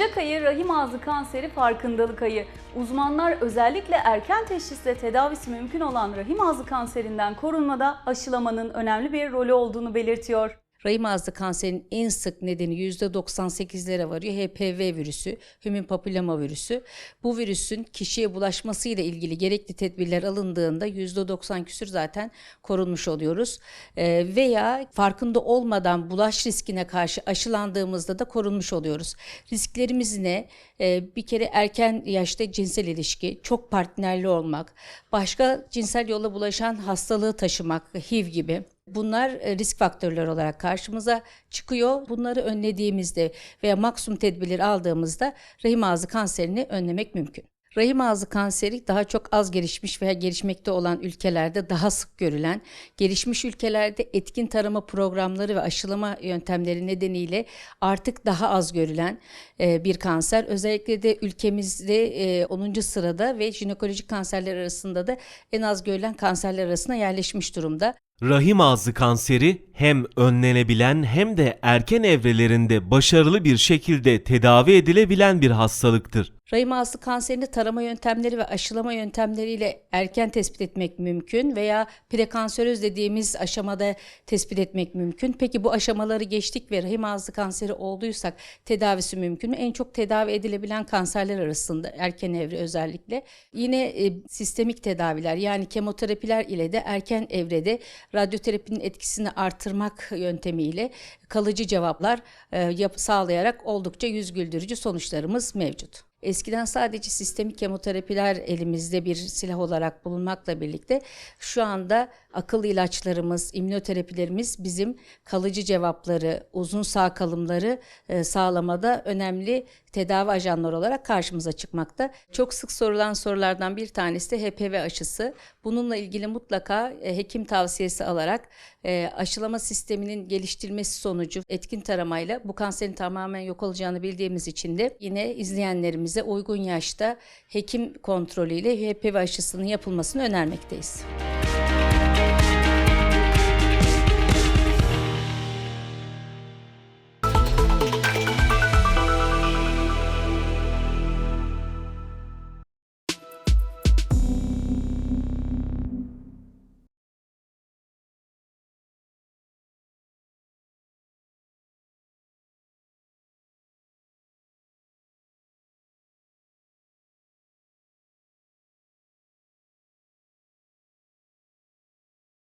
Ocak ayı rahim ağzı kanseri farkındalık ayı. Uzmanlar özellikle erken teşhisle tedavisi mümkün olan rahim ağzı kanserinden korunmada aşılamanın önemli bir rolü olduğunu belirtiyor. Rahim ağzı kanserinin en sık nedeni %98'lere varıyor. HPV virüsü, Human Papilloma virüsü. Bu virüsün kişiye bulaşmasıyla ilgili gerekli tedbirler alındığında %90 küsür zaten korunmuş oluyoruz. Ee, veya farkında olmadan bulaş riskine karşı aşılandığımızda da korunmuş oluyoruz. Risklerimiz ne? Ee, bir kere erken yaşta cinsel ilişki, çok partnerli olmak, başka cinsel yolla bulaşan hastalığı taşımak, HIV gibi. Bunlar e, risk faktörleri olarak karşımıza çıkıyor. Bunları önlediğimizde veya maksimum tedbirleri aldığımızda rahim ağzı kanserini önlemek mümkün. Rahim ağzı kanseri daha çok az gelişmiş veya gelişmekte olan ülkelerde daha sık görülen, gelişmiş ülkelerde etkin tarama programları ve aşılama yöntemleri nedeniyle artık daha az görülen e, bir kanser. Özellikle de ülkemizde e, 10. sırada ve jinekolojik kanserler arasında da en az görülen kanserler arasına yerleşmiş durumda. Rahim ağzı kanseri hem önlenebilen hem de erken evrelerinde başarılı bir şekilde tedavi edilebilen bir hastalıktır. Rahim ağzı kanserini tarama yöntemleri ve aşılama yöntemleriyle erken tespit etmek mümkün veya prekanseröz dediğimiz aşamada tespit etmek mümkün. Peki bu aşamaları geçtik ve rahim ağzı kanseri olduysak tedavisi mümkün mü? En çok tedavi edilebilen kanserler arasında erken evre özellikle. Yine e, sistemik tedaviler yani kemoterapiler ile de erken evrede radyoterapinin etkisini artırmak yöntemiyle kalıcı cevaplar e, sağlayarak oldukça yüz güldürücü sonuçlarımız mevcut. Eskiden sadece sistemik kemoterapiler elimizde bir silah olarak bulunmakla birlikte şu anda akıl ilaçlarımız, immünoterapilerimiz bizim kalıcı cevapları, uzun sağ kalımları e, sağlamada önemli tedavi ajanları olarak karşımıza çıkmakta. Çok sık sorulan sorulardan bir tanesi de HPV aşısı. Bununla ilgili mutlaka e, hekim tavsiyesi alarak e, aşılama sisteminin geliştirilmesi sonucu etkin taramayla bu kanserin tamamen yok olacağını bildiğimiz için de yine izleyenlerimize uygun yaşta hekim kontrolüyle HPV aşısının yapılmasını önermekteyiz.